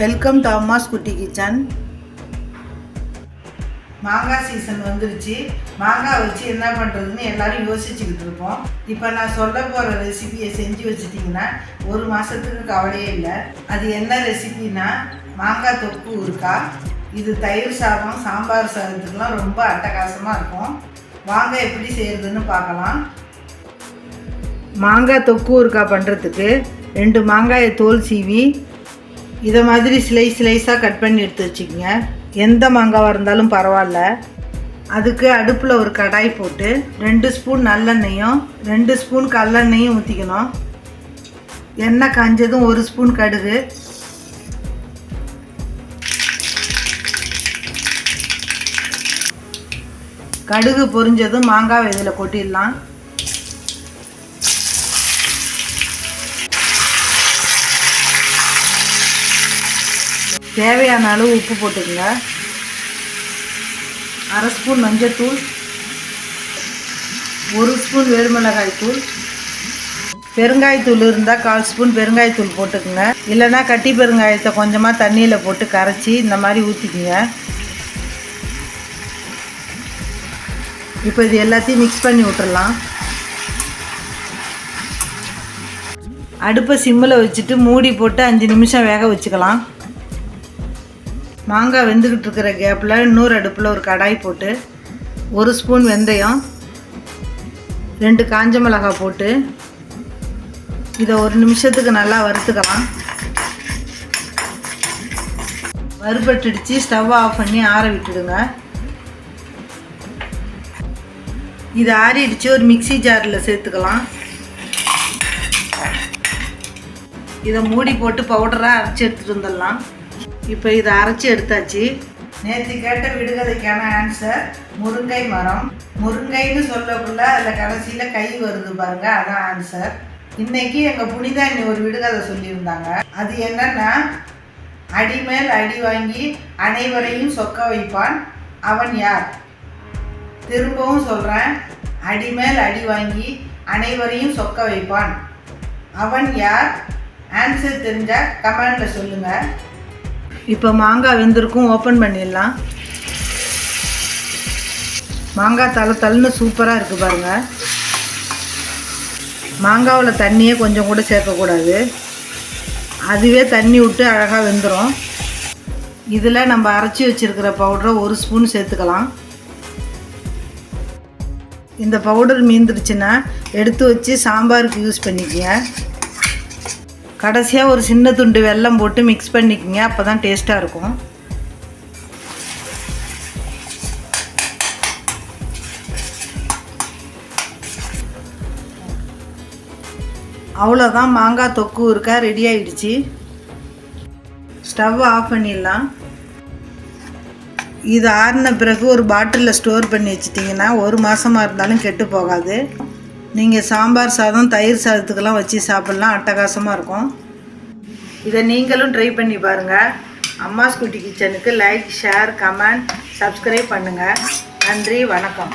Welcome to அம்மாஸ் குட்டி kitchen மாங்காய் season வந்துருச்சு. மாங்காய் வச்சு என்ன பண்ணுறதுன்னு எல்லாரும் யோசிச்சுக்கிட்டு இருப்போம். இப்போ நான் சொல்ல போகிற ரெசிபியை செஞ்சு வச்சுட்டிங்கன்னா ஒரு மாதத்துக்கு கவலையே இல்லை. அது என்ன ரெசிபினா மாங்காய் தொக்கு இருக்கா? இது தயிர் சாதம் சாம்பார் சாதத்துக்குலாம் ரொம்ப அட்டகாசமாக இருக்கும். வாங்க எப்படி செய்கிறதுன்னு பார்க்கலாம். மாங்காய் தொக்கு ஊறுக்கா பண்ணுறதுக்கு ரெண்டு மாங்காயை தோல் சீவி இதை மாதிரி ஸ்லைஸ் ஸ்லைஸாக கட் பண்ணி எடுத்து வச்சுக்கோங்க. எந்த மாங்காவாக இருந்தாலும் பரவாயில்ல. அதுக்கு அடுப்பில் ஒரு கடாய் போட்டு ரெண்டு ஸ்பூன் நல்லெண்ணெயும் ரெண்டு ஸ்பூன் கல்லெண்ணெயும் ஊற்றிக்கணும் எண்ணெய் காஞ்சதும் ஒரு ஸ்பூன் கடுகு. கடுகு பொரிஞ்சதும் மாங்காவை இதில் கொட்டிடலாம். தேவையான அளவு உப்பு போட்டுக்கோங்க. அரை ஸ்பூன் மஞ்சத்தூள் ஒரு ஸ்பூன் வெறுமிளகாய் தூள் பெருங்காயத்தூள் இருந்தால் கால் ஸ்பூன் பெருங்காயத்தூள் போட்டுக்குங்க. இல்லைன்னா கட்டி பெருங்காயத்தை கொஞ்சமாக தண்ணியில் போட்டு கரைச்சி இந்த மாதிரி ஊற்றிக்குங்க இப்போ இது எல்லாத்தையும் மிக்ஸ் பண்ணி விட்டுடலாம் அடுப்பை சிம்மில் வச்சுட்டு மூடி போட்டு அஞ்சு நிமிஷம் வேக வச்சுக்கலாம். மாங்காய் வெந்துக்கிட்டு இருக்கிற கேப்பில் இன்னொரு அடுப்பில் ஒரு கடாய் போட்டு ஒரு ஸ்பூன் வெந்தயம் ரெண்டு காஞ்ச மிளகாய் போட்டு இதை ஒரு நிமிஷத்துக்கு நல்லா வறுத்துக்கலாம். வறுபட்டுடுச்சு ஸ்டவ் ஆஃப் பண்ணி ஆற விட்டுடுங்க. இது ஆறிடுச்சு ஒரு மிக்சி ஜாரில் சேர்த்துக்கலாம். இதை மூடி போட்டு பவுடராக அரைச்சி எடுத்துகிட்டு வந்துடலாம். இப்போ இதை அரைச்சி எடுத்தாச்சு. நேற்று கேட்ட விடுகதைக்கான ஆன்சர் முருங்கை மரம். முருங்கைன்னு சொல்லக்குள்ள அதில் கடைசியில் கை வருது பாருங்க அதான் ஆன்சர் இன்னைக்கு எங்கள் புனிதா இன்னி ஒரு விடுகதை சொல்லியிருந்தாங்க. அது என்னன்னா அடிமேல் அடி வாங்கி அனைவரையும் சொக்க வைப்பான். அவன் யார்? திரும்பவும் சொல்கிறேன் அடிமேல் அடி வாங்கி அனைவரையும் சொக்க வைப்பான். அவன் யார்? ஆன்சர் தெரிஞ்சால் கமெண்டில் சொல்லுங்கள் இப்போ மாங்காய் வெந்திருக்கும் ஓப்பன் பண்ணிடலாம். மாங்காய் தலை தள்ளுன்னு சூப்பராக இருக்குது பாருங்கள் மாங்காவில் தண்ணியே கொஞ்சம் கூட சேர்க்கக்கூடாது அதுவே தண்ணி விட்டு அழகாக வெந்துடும் இதில் நம்ம அரைச்சி வச்சுருக்கிற பவுடரை ஒரு ஸ்பூன் சேர்த்துக்கலாம். இந்த பவுடர் மீந்துருச்சுன்னா எடுத்து வச்சு சாம்பாருக்கு யூஸ் பண்ணிக்கங்க. கடைசியாக ஒரு சின்ன துண்டு வெல்லம் போட்டு மிக்ஸ் பண்ணிக்கிங்க அப்போ தான் டேஸ்ட்டாக இருக்கும். அவ்வளோதான் மாங்காய் தொக்கு இருக்கா ரெடி ஆகிடுச்சு ஸ்டவ் ஆஃப் பண்ணிடலாம். இது ஆறின பிறகு ஒரு பாட்டிலில் ஸ்டோர் பண்ணி வச்சிட்டிங்கன்னா ஒரு மாதமாக இருந்தாலும் கெட்டு போகாது. நீங்கள் சாம்பார் சாதம் தயிர் சாதத்துக்கெல்லாம் வச்சு சாப்பிட்லாம். அட்டகாசமாக இருக்கும். இதை நீங்களும் ட்ரை பண்ணி பாருங்கள் அம்மா ஸ்கூட்டி கிச்சனுக்கு லைக் ஷேர் கமெண்ட் சப்ஸ்கிரைப் பண்ணுங்கள் நன்றி வணக்கம்.